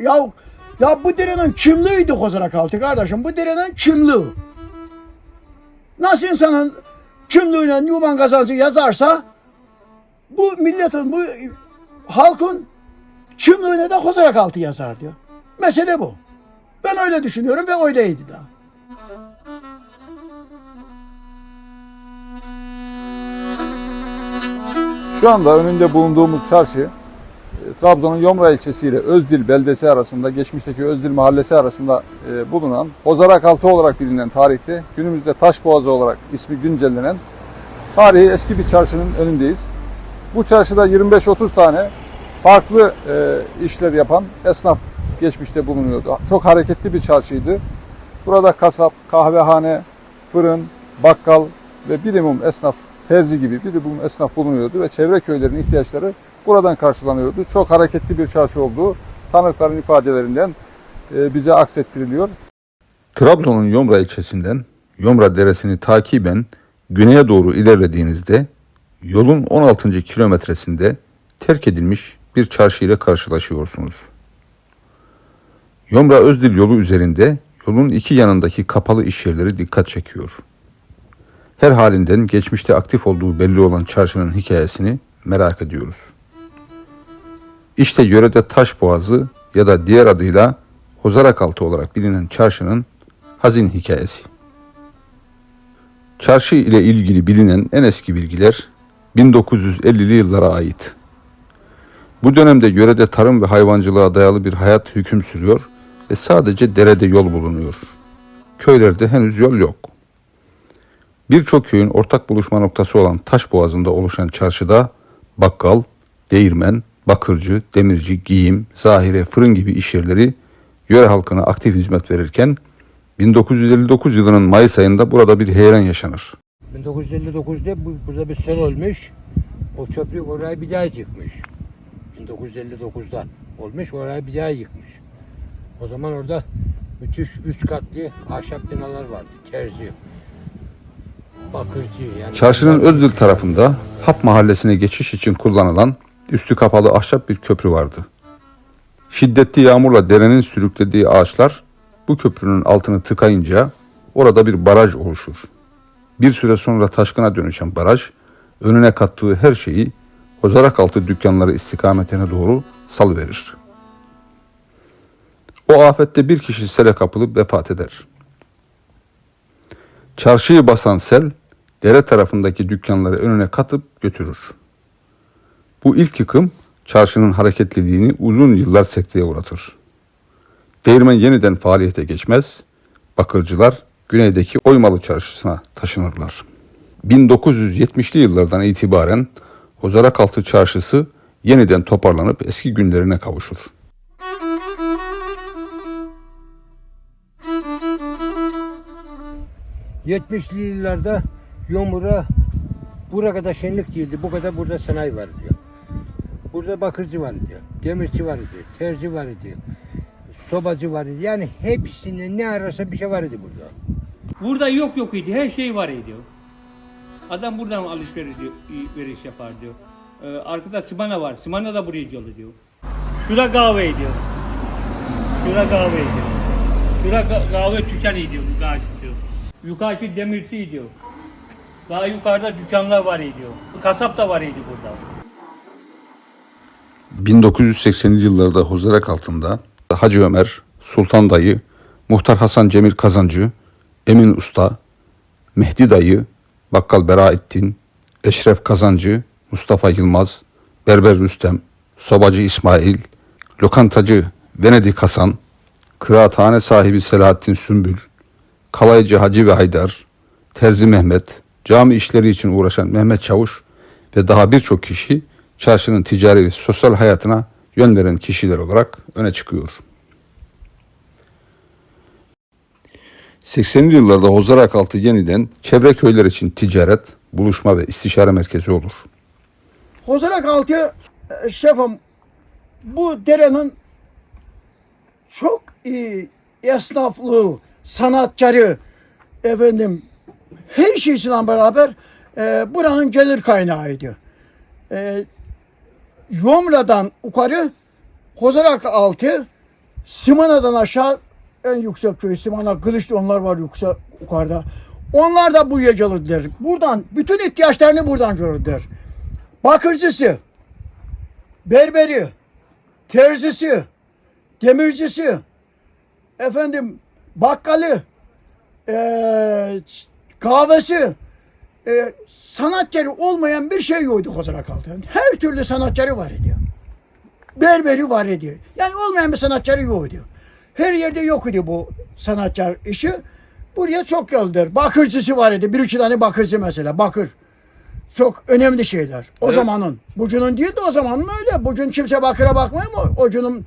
Ya ya bu derenin kimliğiydi Kozalak altı kardeşim. Bu derenin kimliği. Nasıl insanın kimliğine Numan kazancı yazarsa bu milletin, bu halkın kimliğine de Kozalak altı yazar diyor. Mesele bu. Ben öyle düşünüyorum ve öyleydi de. Şu anda önünde bulunduğumuz çarşı Trabzon'un Yomra ilçesi ile Özdil beldesi arasında, geçmişteki Özdil mahallesi arasında e, bulunan Bozarakaltı olarak bilinen tarihte günümüzde Taşboğazı olarak ismi güncellenen tarihi eski bir çarşının önündeyiz. Bu çarşıda 25-30 tane farklı e, işler yapan esnaf geçmişte bulunuyordu. Çok hareketli bir çarşıydı. Burada kasap, kahvehane, fırın, bakkal ve bilimum esnaf, terzi gibi bilimum esnaf bulunuyordu ve çevre köylerin ihtiyaçları buradan karşılanıyordu. Çok hareketli bir çarşı olduğu tanıkların ifadelerinden e, bize aksettiriliyor. Trabzon'un Yomra ilçesinden Yomra Deresi'ni takiben güneye doğru ilerlediğinizde yolun 16. kilometresinde terk edilmiş bir çarşı ile karşılaşıyorsunuz. Yomra Özdil yolu üzerinde yolun iki yanındaki kapalı iş yerleri dikkat çekiyor. Her halinden geçmişte aktif olduğu belli olan çarşının hikayesini merak ediyoruz. İşte yörede Taş Boğazı ya da diğer adıyla Hozarakaltı olarak bilinen çarşının hazin hikayesi. Çarşı ile ilgili bilinen en eski bilgiler 1950'li yıllara ait. Bu dönemde yörede tarım ve hayvancılığa dayalı bir hayat hüküm sürüyor ve sadece derede yol bulunuyor. Köylerde henüz yol yok. Birçok köyün ortak buluşma noktası olan Taş Boğazı'nda oluşan çarşıda bakkal, değirmen, bakırcı, demirci, giyim, zahire, fırın gibi iş yerleri yöre halkına aktif hizmet verirken 1959 yılının Mayıs ayında burada bir heyelan yaşanır. 1959'da bu, burada bir sel olmuş. O köprü orayı bir daha yıkmış. 1959'da olmuş orayı bir daha yıkmış. O zaman orada müthiş üç katlı ahşap binalar vardı. Terzi, bakırcı yani. Çarşının Özdil tarafında Hap mahallesine geçiş için kullanılan üstü kapalı ahşap bir köprü vardı. Şiddetli yağmurla derenin sürüklediği ağaçlar bu köprünün altını tıkayınca orada bir baraj oluşur. Bir süre sonra taşkına dönüşen baraj önüne kattığı her şeyi Hozarakaltı dükkanları istikametine doğru salıverir. O afette bir kişi sele kapılıp vefat eder. Çarşıyı basan sel dere tarafındaki dükkanları önüne katıp götürür. Bu ilk yıkım çarşının hareketliliğini uzun yıllar sekteye uğratır. Değirmen yeniden faaliyete geçmez, bakırcılar güneydeki Oymalı Çarşısı'na taşınırlar. 1970'li yıllardan itibaren Hozarakaltı Çarşısı yeniden toparlanıp eski günlerine kavuşur. 70'li yıllarda Yomur'a buraya kadar şenlik değildi. Bu kadar burada sanayi var diyor. Burada bakırcı var diyor. Demirci var diyor. Terzi var diyor. Sobacı var idi. Yani hepsinde ne ararsa bir şey var idi burada. Burada yok yok idi. Her şey var idi. Adam buradan alışveriş veriş yapar diyor. Ee, arkada Simana var. Simana da buraya yolu diyor. Şura kahve ediyor. Şura kahve ediyor. Şura kahve tüken ediyor. Yukarı diyor. Yukarı demirci diyor. Daha yukarıda dükkanlar var ediyor. Kasap da var idi burada. 1980'li yıllarda Hozarak altında Hacı Ömer, Sultan Dayı, Muhtar Hasan Cemil Kazancı, Emin Usta, Mehdi Dayı, Bakkal Beraettin, Eşref Kazancı, Mustafa Yılmaz, Berber Rüstem, Sobacı İsmail, Lokantacı Venedik Hasan, Kıraathane sahibi Selahattin Sümbül, Kalaycı Hacı ve Haydar, Terzi Mehmet, cami işleri için uğraşan Mehmet Çavuş ve daha birçok kişi çarşının ticari ve sosyal hayatına yön veren kişiler olarak öne çıkıyor. 80'li yıllarda Hozarakaltı yeniden çevre köyler için ticaret, buluşma ve istişare merkezi olur. Kozalak altı e, şefim bu derenin çok iyi esnaflığı, sanatkarı, efendim her şeysiyle beraber e, buranın gelir kaynağıydı. E, Yomra'dan yukarı Kozalak altı Simana'dan aşağı en yüksek köy Simana, Kılıçlı onlar var yüksek yukarıda. Onlar da buraya gelirler. Buradan bütün ihtiyaçlarını buradan görürler. Bakırcısı, berberi, terzisi, demircisi, efendim bakkalı, eee kahvesi, eee sanatçarı olmayan bir şey yoktu Kozara Kalta'nın. Her türlü sanatçarı var ediyor. Berberi var ediyor. Yani olmayan bir sanatçarı yok ediyor. Her yerde yok idi bu sanatçar işi. Buraya çok geldiler. Bakırcısı var idi. Bir iki tane bakırcı mesela. Bakır. Çok önemli şeyler. O Evet. zamanın. Bucunun değil de o zamanın öyle. Bugün kimse bakıra bakmıyor ama ocunun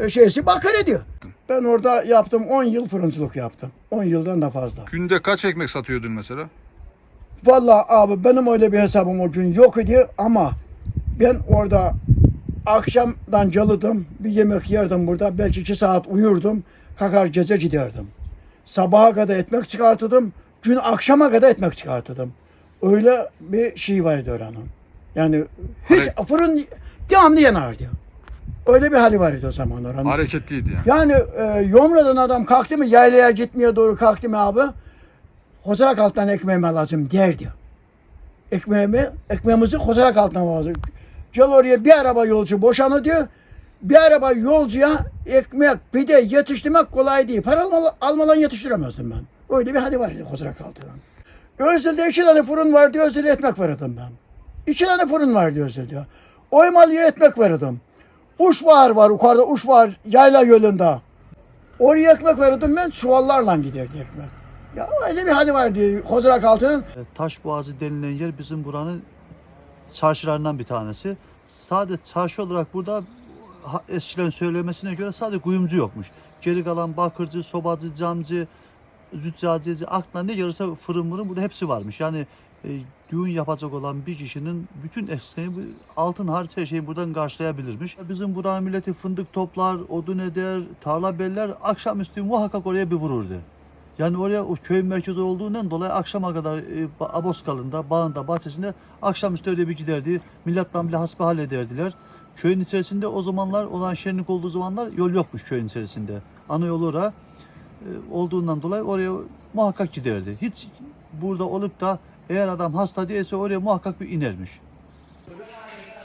e, şeysi bakır ediyor. Ben orada yaptım 10 yıl fırıncılık yaptım. 10 yıldan da fazla. Günde kaç ekmek satıyordun mesela? Vallahi abi benim öyle bir hesabım o gün yok idi ama ben orada akşamdan calıdım. Bir yemek yerdim burada. Belki iki saat uyurdum. Kalkar gece giderdim. Sabaha kadar ekmek çıkartırdım. Gün akşama kadar ekmek çıkartırdım. Öyle bir şey vardı oranın. Yani hiç Hare- fırın devamlı yanardı. Öyle bir hali vardı o zaman oranın. Hareketliydi yani. Yani e, Yomra'dan adam kalktı mı yaylaya gitmeye doğru kalktı mı abi Kozarak alttan ekmeğime lazım derdi. Ekmeğimi, ekmeğimizi kozarak alttan lazım. Gel oraya bir araba yolcu boşanı diyor. Bir araba yolcuya ekmek, pide yetiştirmek kolay değil. Para alma, almadan yetiştiremezdim ben. Öyle bir hali vardı kozarak altından. Özdel'de iki tane fırın vardı. Özdel'e ekmek verirdim ben. İki tane fırın vardı Özdel'de. Oymalı'ya ekmek verirdim. Uşbahar var yukarıda Uşbahar yayla yolunda. Oraya ekmek verirdim ben çuvallarla giderdi ekmek. Ya öyle bir hali vardı Kozrak altının. E, Taşboğazı denilen yer bizim buranın çarşılarından bir tanesi. Sadece çarşı olarak burada eskilerin söylemesine göre sadece kuyumcu yokmuş. Geri kalan bakırcı, sobacı, camcı, züccaciyeci, aklına ne gelirse fırın mırın burada hepsi varmış. Yani e, düğün yapacak olan bir kişinin bütün eksiklerini bu altın hariç her şeyi buradan karşılayabilirmiş. Bizim buranın milleti fındık toplar, odun eder, tarla beller akşamüstü muhakkak oraya bir vururdu. Yani oraya o köy merkezi olduğundan dolayı akşama kadar e, Aboskal'ında, bağında, bahçesinde akşamüstü öyle bir giderdi. Milletle bile hasbihal ederdiler. Köyün içerisinde o zamanlar olan şenlik olduğu zamanlar yol yokmuş köyün içerisinde. Ana oraya e, olduğundan dolayı oraya muhakkak giderdi. Hiç burada olup da eğer adam hasta değilse oraya muhakkak bir inermiş.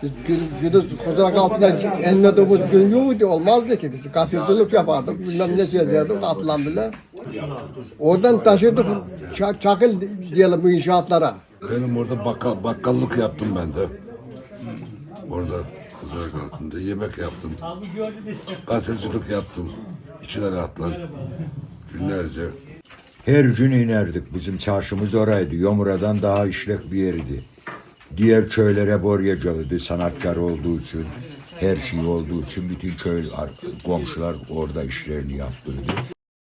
Biz gün, gündüz kozalak altında enlediğimiz gün yoktu olmazdı ki biz katılcılık yapardık bilmem ne ederdik atılan. Oradan taşırdık ça- çakıl diyelim bu inşaatlara. Benim orada bakkal, bakkallık yaptım ben de. Orada kızak altında yemek yaptım. Gazetecilik yaptım. Tane atlar. Günlerce. Her gün inerdik. Bizim çarşımız oraydı. Yomura'dan daha işlek bir yerdi. Diğer köylere Boryacalıydı. Sanatçar olduğu için, her şey olduğu için bütün köy komşular orada işlerini yaptırdı.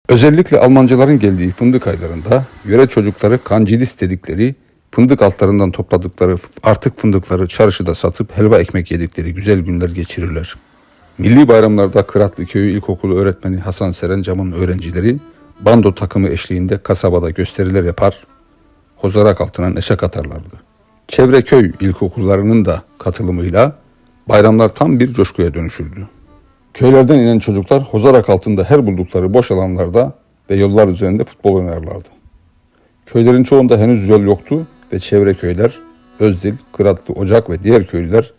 Özellikle Almancıların geldiği fındık aylarında yöre çocukları kancilis dedikleri fındık altlarından topladıkları artık fındıkları çarşıda satıp helva ekmek yedikleri güzel günler geçirirler. Milli bayramlarda Kıratlı Köyü İlkokulu öğretmeni Hasan Serencam'ın öğrencileri bando takımı eşliğinde kasabada gösteriler yapar, hozarak altına neşe katarlardı. Çevre köy ilkokullarının da katılımıyla bayramlar tam bir coşkuya dönüşürdü. Köylerden inen çocuklar Hozarak altında her buldukları boş alanlarda ve yollar üzerinde futbol oynarlardı. Köylerin çoğunda henüz yol yoktu ve çevre köyler, Özdil, Kıratlı, Ocak ve diğer köylüler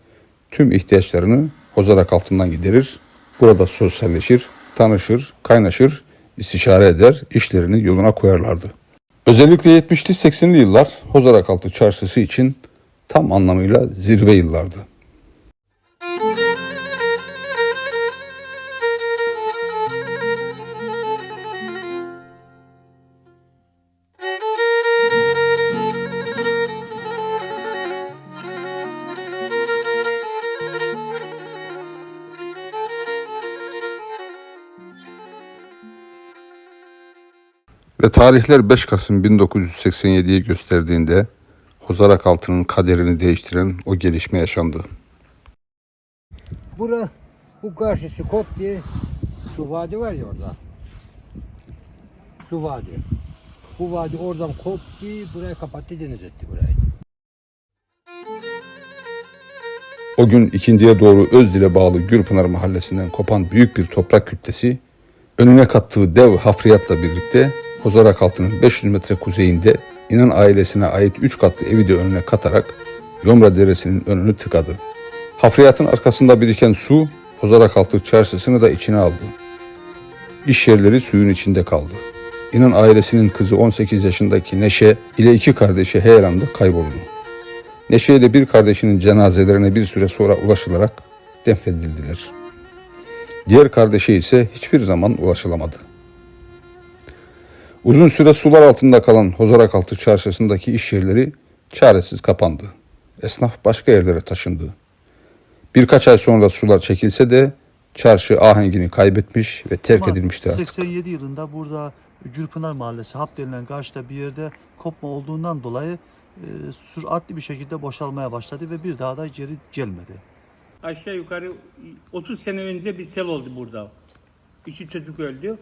tüm ihtiyaçlarını Hozarak altından giderir, burada sosyalleşir, tanışır, kaynaşır, istişare eder, işlerini yoluna koyarlardı. Özellikle 70'li 80'li yıllar Hozarak altı çarşısı için tam anlamıyla zirve yıllardı. Ve tarihler 5 Kasım 1987'yi gösterdiğinde Hozarak altının kaderini değiştiren o gelişme yaşandı. Bura bu karşısı Kop diye şu vadi var ya orada. Şu vadi. Bu vadi oradan koptu, burayı kapattı, deniz etti burayı. O gün ikindiye doğru Özdil'e bağlı Gürpınar mahallesinden kopan büyük bir toprak kütlesi Önüne kattığı dev hafriyatla birlikte Kozarak altının 500 metre kuzeyinde İnan ailesine ait 3 katlı evi de önüne katarak Yomra Deresi'nin önünü tıkadı. Hafriyatın arkasında biriken su Kozarakaltı çarşısını da içine aldı. İş yerleri suyun içinde kaldı. İnan ailesinin kızı 18 yaşındaki Neşe ile iki kardeşi Heyelan'da kayboldu. Neşe ile bir kardeşinin cenazelerine bir süre sonra ulaşılarak defnedildiler. Diğer kardeşi ise hiçbir zaman ulaşılamadı. Uzun süre sular altında kalan Hozarakaltı çarşısındaki iş yerleri çaresiz kapandı. Esnaf başka yerlere taşındı. Birkaç ay sonra sular çekilse de çarşı ahengini kaybetmiş ve terk Ama edilmişti artık. 87 yılında burada Gürpınar Mahallesi Hap denilen karşıda bir yerde kopma olduğundan dolayı e, süratli bir şekilde boşalmaya başladı ve bir daha da geri gelmedi. Aşağı yukarı 30 sene önce bir sel oldu burada. İki çocuk öldü.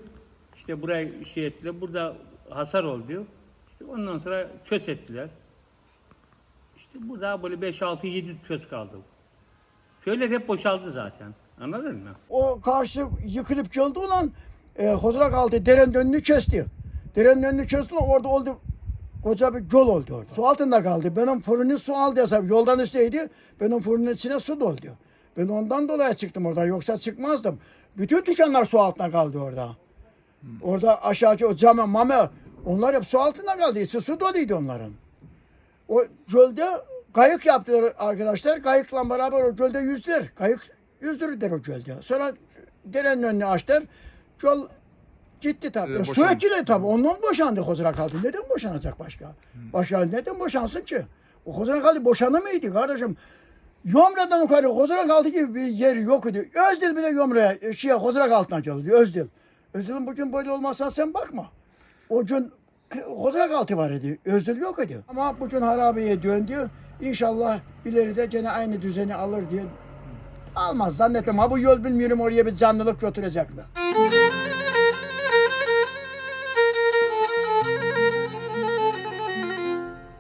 İşte buraya şey ettiler. Burada hasar oldu. İşte ondan sonra çöz ettiler. İşte burada böyle 5, 6, 7 çöz kaldı. Köyler hep boşaldı zaten. Anladın mı? O karşı yıkılıp geldi olan e, Kozrak altı derenin önünü kesti. Derenin önünü kesti orada oldu koca bir göl oldu orada. Su altında kaldı. Benim fırının su aldı hesap. Yoldan üstteydi. Benim fırının içine su doldu. Ben ondan dolayı çıktım orada. Yoksa çıkmazdım. Bütün dükkanlar su altında kaldı orada. Orada aşağıki o came mame onlar hep su altında kaldı. İçi su doluydu onların. O gölde kayık yaptılar arkadaşlar. Kayıkla beraber o gölde yüzdüler. Kayık yüzdürdüler o gölde. Sonra derenin önünü açtılar. Göl gitti tabii. E, su etkiledi tabii. Ondan boşandı Kozrak altı. Neden boşanacak başka? Başka neden boşansın ki? O Kozrak altı boşanır mıydı kardeşim? Yomra'dan yukarı Kozrak altı gibi bir yeri yok idi. Özdil bile Yomra'ya, şeye Kozrak altına geldi. Özdil. Özdil'in bugün böyle olmazsa sen bakma. O gün Kozrak altı var idi. Özdil yok idi. Ama bugün harabeye döndü. İnşallah ileride gene aynı düzeni alır diye almaz zannetmem. Ha bu yol bilmiyorum oraya bir canlılık götürecek mi?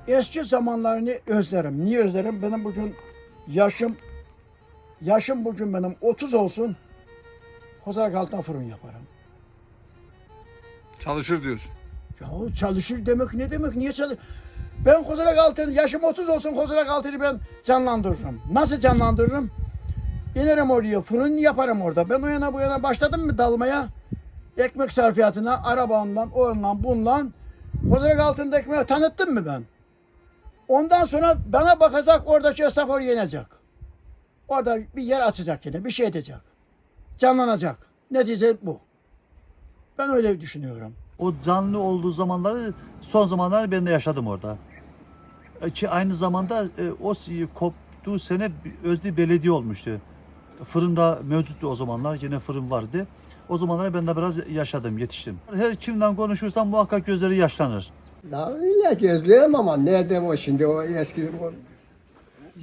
Eski zamanlarını özlerim. Niye özlerim? Benim bugün yaşım yaşım bugün benim 30 olsun. Kozak altına fırın yaparım. Çalışır diyorsun. Ya çalışır demek ne demek? Niye çalış? Ben Kozalak Altı'nı, yaşım 30 olsun Kozalak Altı'nı ben canlandırırım. Nasıl canlandırırım? İnerim oraya, fırın yaparım orada. Ben o yana bu yana başladım mı dalmaya? Ekmek sarfiyatına, arabamla, onunla, bununla. Kozalak Altı'nda ekmeği tanıttım mı ben? Ondan sonra bana bakacak, oradaki esnaf oraya inecek. Orada bir yer açacak yine, bir şey edecek. Canlanacak. Netice bu. Ben öyle düşünüyorum. O canlı olduğu zamanları son zamanlar ben de yaşadım orada. E, Ki aynı zamanda e, o koptuğu sene Özlü Belediye olmuştu. Fırında mevcuttu o zamanlar. Yine fırın vardı. O zamanlar ben de biraz yaşadım, yetiştim. Her kimden konuşursam muhakkak gözleri yaşlanır. Ya öyle gözleyemem ama nerede o şimdi o eski o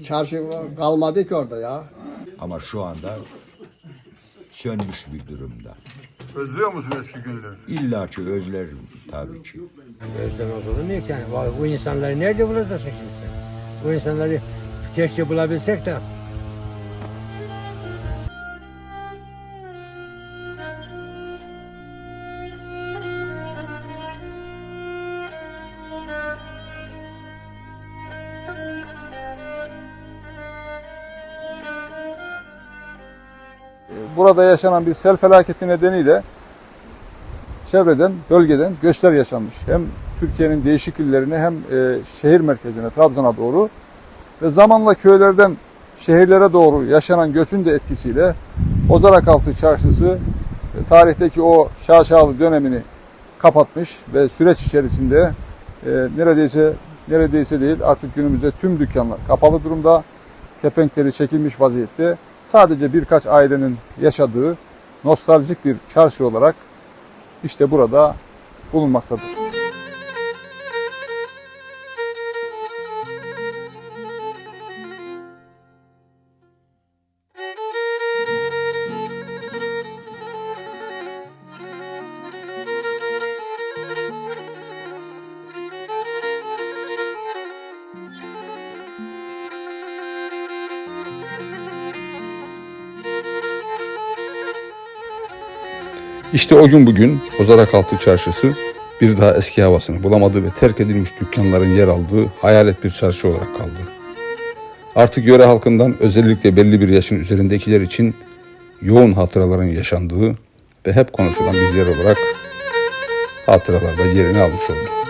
çarşı kalmadı ki orada ya. Ama şu anda sönmüş bir durumda. Özlüyor musun eski günleri? İlla ki özlerim tabii ki. Özlemez olur mu ki yani? Bu insanları nerede bulacaksın şimdi sen? Bu insanları keşke bulabilsek de Burada yaşanan bir sel felaketi nedeniyle çevreden, bölgeden göçler yaşanmış. Hem Türkiye'nin değişik illerine hem e, şehir merkezine, Trabzon'a doğru ve zamanla köylerden şehirlere doğru yaşanan göçün de etkisiyle Ozarakaltı Çarşısı e, tarihteki o şaşalı dönemini kapatmış ve süreç içerisinde e, neredeyse neredeyse değil artık günümüzde tüm dükkanlar kapalı durumda. Kepenkleri çekilmiş vaziyette. Sadece birkaç ailenin yaşadığı nostaljik bir çarşı olarak işte burada bulunmaktadır. İşte o gün bugün Kozarakaltı Çarşısı bir daha eski havasını bulamadı ve terk edilmiş dükkanların yer aldığı hayalet bir çarşı olarak kaldı. Artık yöre halkından özellikle belli bir yaşın üzerindekiler için yoğun hatıraların yaşandığı ve hep konuşulan bir yer olarak hatıralarda yerini almış oldu.